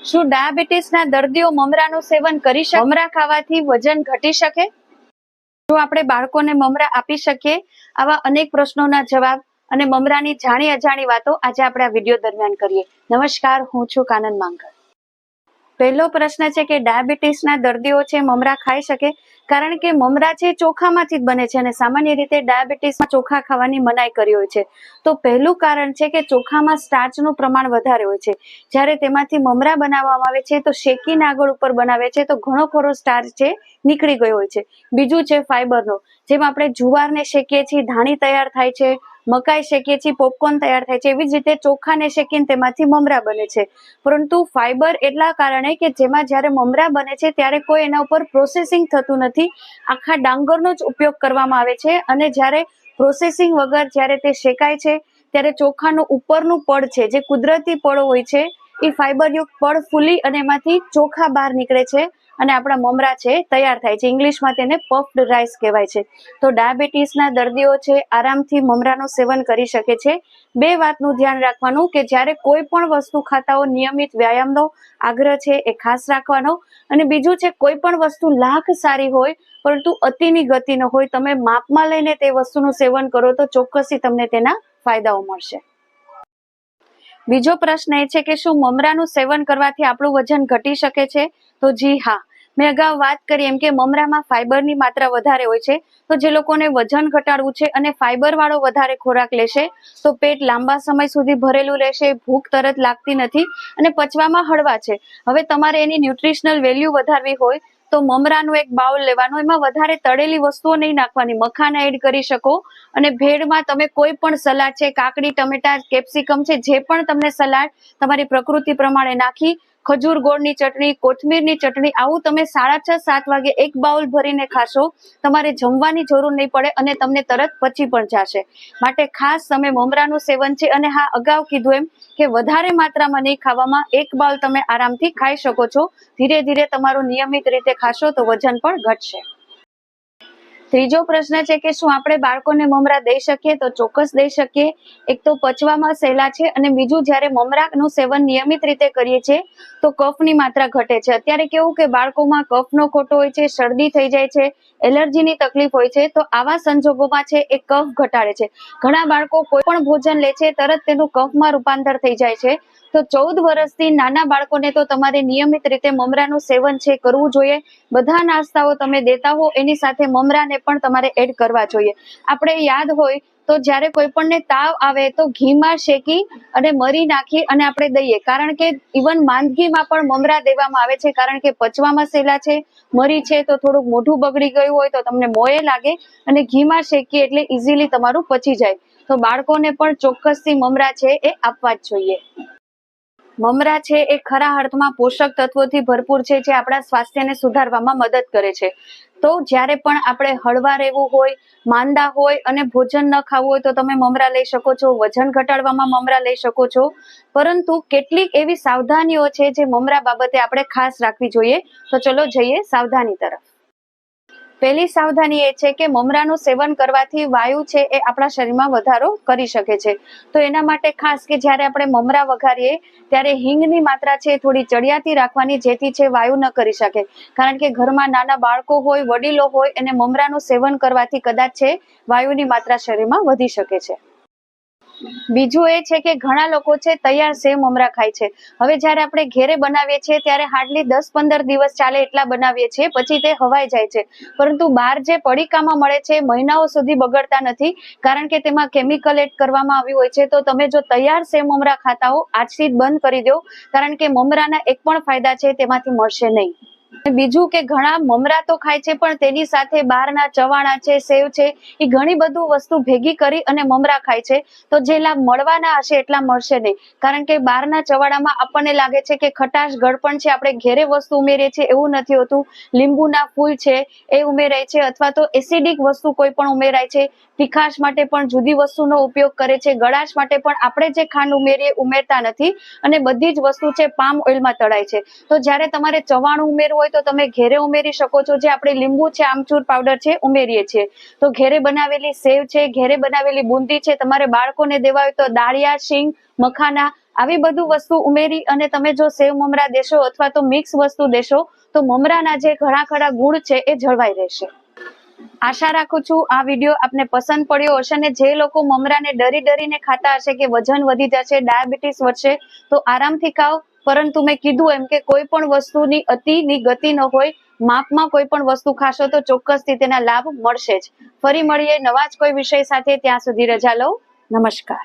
શું ડાયાબિટીસના દર્દીઓ મમરાનું સેવન કરી શકે? મમરા ખાવાથી વજન ઘટી શકે? શું આપણે બાળકોને મમરા આપી શકીએ? આવા અનેક પ્રશ્નોના જવાબ અને મમરાની જાણી અજાણી વાતો આજે આપણે આ વીડિયો દરમિયાન કરીએ. નમસ્કાર, હું છું કાનન માંગર. પહેલો પ્રશ્ન છે કે ડાયાબિટીસના દર્દીઓ છે, મમરા ખાઈ શકે? કારણ કે મમરા છે ચોખામાંથી જ બને છે અને સામાન્ય રીતે ડાયાબિટીસમાં ચોખા ખાવાની મનાઈ કરી હોય છે. તો પહેલું કારણ છે કે ચોખામાં સ્ટાર્ચનું પ્રમાણ વધારે હોય છે. જ્યારે તેમાંથી મમરા બનાવવામાં આવે છે, તો શેકીને આગળ ઉપર બનાવે છે, તો ઘણો ખરો સ્ટાર્ચ છે નીકળી ગયો હોય છે. બીજું છે ફાઈબરનો, જેમ આપણે જુવારને શેકીએ છીએ, ધાણી તૈયાર થાય છે મકાઈ શેકીએ છીએ પોપકોર્ન તૈયાર થાય છે, એવી જ રીતે ચોખાને શેકીને તેમાંથી મમરા બને છે. પરંતુ ફાઈબર એટલા કારણે કે જેમાં જ્યારે મમરા બને છે, ત્યારે કોઈ એના ઉપર પ્રોસેસિંગ થતું નથી. આખા ડાંગરનો જ ઉપયોગ કરવામાં આવે છે અને જ્યારે પ્રોસેસિંગ વગર જ્યારે તે શેકાય છે, ત્યારે ચોખાનું ઉપરનું પડ છે, જે કુદરતી પળો હોય છે એ ફાઇબરયુક્ત પડ ફૂલી અને એમાંથી ચોખા બહાર નીકળે છે અને આપણા મમરા છે, તૈયાર થાય છે. ઇંગ્લિશમાં તેને પફ્ડ રાઈસ કહેવાય છે. તો ડાયાબિટીસના દર્દીઓ છે, આરામથી મમરાનું સેવન કરી શકે છે. બે વાતનું ધ્યાન રાખવાનું કે જ્યારે કોઈ પણ વસ્તુ ખાતા હો નિયમિત વ્યાયામનો આગ્રહ છે એ ખાસ રાખવાનો. અને બીજું છે, કોઈ પણ વસ્તુ લાખ સારી હોય, પરંતુ અતિની ગતિ ન હોય, તમે માપમાં લઈને તે વસ્તુનું સેવન કરો તો ચોક્કસથી તમને તેના ફાયદાઓ મળશે. બીજો પ્રશ્ન એ છે કે શું મમરાનું સેવન કરવાથી આપણું વજન ઘટી શકે છે? તો જી હા. મેં અગાઉ વાત કરી એમ કે મમરામાં ફાઈબરની માત્રા વધારે હોય છે. તો જે લોકોને વજન ઘટાડવું છે અને ફાઈબર વાળો વધારે ખોરાક લેશે, તો પેટ લાંબા સમય સુધી ભરેલું રહેશે, ભૂખ તરત લાગતી નથી અને પચવામાં હળવા છે. હવે તમારે એની ન્યુટ્રિશનલ વેલ્યુ વધારવી હોય તો મમરાનું એક બાઉલ લેવાનું, એમાં વધારે તળેલી વસ્તુઓ નહીં નાખવાની. મખાના એડ કરી શકો અને ભેળમાં તમે કોઈ પણ સલાડ છે, કાકડી, ટમેટા કેપ્સિકમ છે, જે પણ તમને સલાડ તમારી પ્રકૃતિ પ્રમાણે નાખી ખજૂર ગોળની ચટણી, કોથમીરની ચટણી, આવું તમે સાડા છ, સાત વાગે એક બાઉલ ભરીને ખાશો, તમારે જમવાની જરૂર નહીં પડે અને તમને તરત પચી પણ જશે. માટે ખાસ તમે મમરાનું સેવન છે અને હા, અગાઉ કીધું એમ કે વધારે માત્રામાં નહીં ખાવામાં, એક બાઉલ તમે આરામથી ખાઈ શકો છો. ધીરે ધીરે તમારું નિયમિત રીતે ખાશો તો વજન પણ ઘટશે. ત્રીજો પ્રશ્ન છે કે શું આપણે બાળકોને મમરા દઈ શકીએ તો ચોક્કસ દઈ શકીએ? એક તો પચવામાં સહેલા છે અને બીજું જ્યારે મમરાનું સેવન નિયમિત રીતે કરીએ છીએ, તો કફની માત્રા ઘટે છે. અત્યારે કેવું કે બાળકોમાં કફનો ખોટો હોય છે, શરદી થઈ જાય છે, એલર્જીની તકલીફ હોય છે, તો આવા સંજોગોમાં છે એ કફ ઘટાડે છે. ઘણા બાળકો કોઈ પણ ભોજન લે છે, તરત તેનું કફમાં રૂપાંતર થઈ જાય છે. તો ચૌદ વર્ષથી નાના બાળકોને તો તમારે નિયમિત રીતે મમરાનું સેવન છે, કરવું જોઈએ. બધા નાસ્તાઓ તમે દેતા હો, એની સાથે મમરાને પણ તમારે એડ કરવા જોઈએ. આપણે યાદ હોય તો જ્યારે કોઈ પણને તાવ આવે તો ઘીમાં શેકી અને મરી નાખી અને આપણે દઈએ. કારણ કે ઇવન માંદગીમાં પણ મમરા દેવામાં આવે છે. કારણ કે પચવામાં સહેલા છે, મરી છે તો થોડુંક મોઢું બગડી ગયું હોય તો તમને મોએ લાગે અને ઘીમાં શેકી એટલે ઇઝીલી તમારું પચી જાય. તો બાળકોને પણ ચોક્કસથી મમરા છે એ આપવા જ જોઈએ. મમરા છે એ ખરા અર્થમાં પોષક તત્વોથી ભરપૂર છે જે આપણા સ્વાસ્થ્યને સુધારવામાં મદદ કરે છે. તો જ્યારે પણ આપણે હળવા રહેવું હોય, માંદા હોય અને ભોજન ન ખાવું હોય તો તમે મમરા લઈ શકો છો, વજન ઘટાડવામાં મમરા લઈ શકો છો. પરંતુ કેટલીક એવી સાવધાનીઓ છે જે મમરા બાબતે આપણે ખાસ રાખવી જોઈએ. તો ચલો જઈએ સાવધાની તરફ. પહેલી સાવધાની એ છે કે મમરાનું સેવન કરવાથી વાયુ છે એ આપણા શરીરમાં વધારો કરી શકે છે. તો એના માટે ખાસ કે જ્યારે આપણે મમરા વઘારીએ, ત્યારે હિંગની માત્રા છે થોડી ચડિયાતી રાખવાની, જેથી છે વાયુ ન કરી શકે. કારણ કે ઘરમાં નાના બાળકો હોય, વડીલો હોય અને મમરાનું સેવન કરવાથી કદાચ છે વાયુની માત્રા શરીરમાં વધી શકે છે. બીજું એ છે કે ઘણા લોકો છે તૈયાર સેવ મમરા ખાય છે. હવે જ્યારે આપણે ઘેરે બનાવીએ છીએ ત્યારે હાર્ડલી દસ પંદર દિવસ ચાલે એટલા બનાવીએ છીએ, પછી તે હવાઈ જાય છે. પરંતુ બહાર જે પડીકામાં મળે છે મહિનાઓ સુધી બગડતા નથી, કારણ કે તેમાં કેમિકલ એડ કરવામાં આવ્યું હોય છે. તો તમે જો તૈયાર સેવ મમરા ખાતા હો, આજથી બંધ કરી દો, કારણ કે મમરાના એક પણ ફાયદા છે, તેમાંથી મળશે નહીં. બીજું કે ઘણા મમરા તો ખાય છે, પણ તેની સાથે બહારના ચવાણા છે, સેવ છે, એ ઘણી બધું વસ્તુ ભેગી કરી અને મમરા ખાય છે. તો જે લાભ મળવાના હશે એટલા મળશે નહીં. કારણ કે બહારના ચવાડામાં આપણને લાગે છે કે ખટાશ ગળપણ છે, આપણે ઘેરે વસ્તુ ઉમેરીએ છીએ, એવું નથી હોતું. લીંબુના ફૂલ છે, એ ઉમેરાય છે, અથવા તો એસિડિક વસ્તુ કોઈ પણ ઉમેરાય છે. તીખાશ માટે પણ જુદી વસ્તુનો ઉપયોગ કરે છે. ગળાશ માટે પણ આપણે જે ખાંડ ઉમેરીએ, ઉમેરતા નથી. અને બધી જ વસ્તુ છે, પામ ઓઇલમાં તળાય છે. તો જ્યારે તમારે ચવાણું ઉમેરવું હોય તો તમે ઘેરે ઉમેરી શકો છો. જે આપણે લીંબુ છે, આમચૂર પાવડર છે, ઉમેરીએ છીએ. તો ઘેરે બનાવેલી સેવ છે, ઘેરે બનાવેલી બુંદી છે, તમારે બાળકોને દેવા હોય તો દાળિયા, શીંગ, મખાના, આવી બધું વસ્તુ ઉમેરી અને તમે જો સેવ મમરા દેશો અથવા તો મિક્સ વસ્તુ દેશો, તો મમરાના જે ઘણા ખરા ગુણ છે, એ જળવાઈ રહેશે. આશા રાખું છું આ વીડિયો આપને પસંદ પડ્યો હશે અને જે લોકો મમરાને ડરી ડરીને ખાતા હશે કે વજન વધી જશે, ડાયાબિટીસ વધશે, તો આરામથી ખાઓ. પરંતુ મેં કીધું એમ કે કોઈ પણ વસ્તુની અતિની ગતિ ન હોય, માપમાં કોઈ પણ વસ્તુ ખાશો તો ચોક્કસથી તેના લાભ મળશે જ. ફરી મળીએ નવા જ કોઈ વિષય સાથે, ત્યાં સુધી રજા લઉં નમસ્કાર.